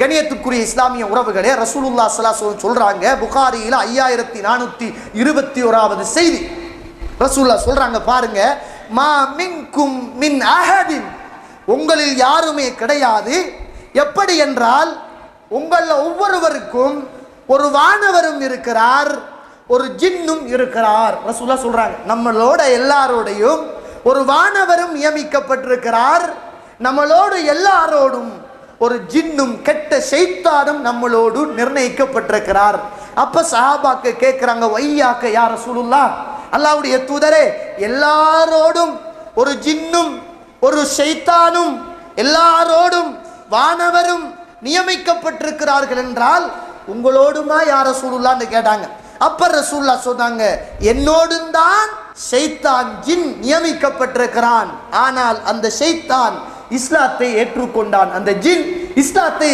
கணியத்துக்குரிய இஸ்லாமிய உறவுகளே ரசூலுல்லா ஸல்லல்லாஹு சொல்றாங்க புகாரியில் ஐயாயிரத்தி நானூத்தி இருபத்தி ஓராவது செய்தி. ரசூல்லா சொல்றாங்க பாருங்க மா மின்கும் மின் அஹதின். உங்களில் யாருமே கிடையாது. எப்படி என்றால் உங்கள ஒவ்வொருவருக்கும் ஒரு வானவரும் இருக்கிறார் ஒரு ஜின்னும் இருக்கிறார். ரசூல்லா சொல்றாங்க நம்மளோட எல்லாரோடையும் ஒரு வானவரும் நியமிக்கப்பட்டிருக்கிறார். நம்மளோடு எல்லாரோடும் ஒரு ஜின்னும் கெட்ட செய்தானும் நம்மளோடு நிர்ணயிக்கப்பட்டிருக்கிறார். அப்ப சஹாபாக்கு கேட்கிறாங்க வையாக்க யார ரசூலுல்லா அல்லாவுடைய தூதரே எல்லாரோடும் ஒரு ஜின்னும் ஒரு செய்தானும் எல்லாரோடும் வானவரும் நியமிக்கப்பட்டிருக்கிறார்கள் என்றால் உங்களோடுமா யார ரசூலுல்லான்னு கேட்டாங்க. அப்ப ரசூல்லா சொன்னாங்க என்னோடும் தான் செய்தான் ஜின் நியமிக்கப்பட்டிருக்கிறான். ஆனால் அந்த செய்தான் இஸ்லாத்தை ஏற்றுக்கொண்டான். அந்த ஜின் இஸ்லாத்தை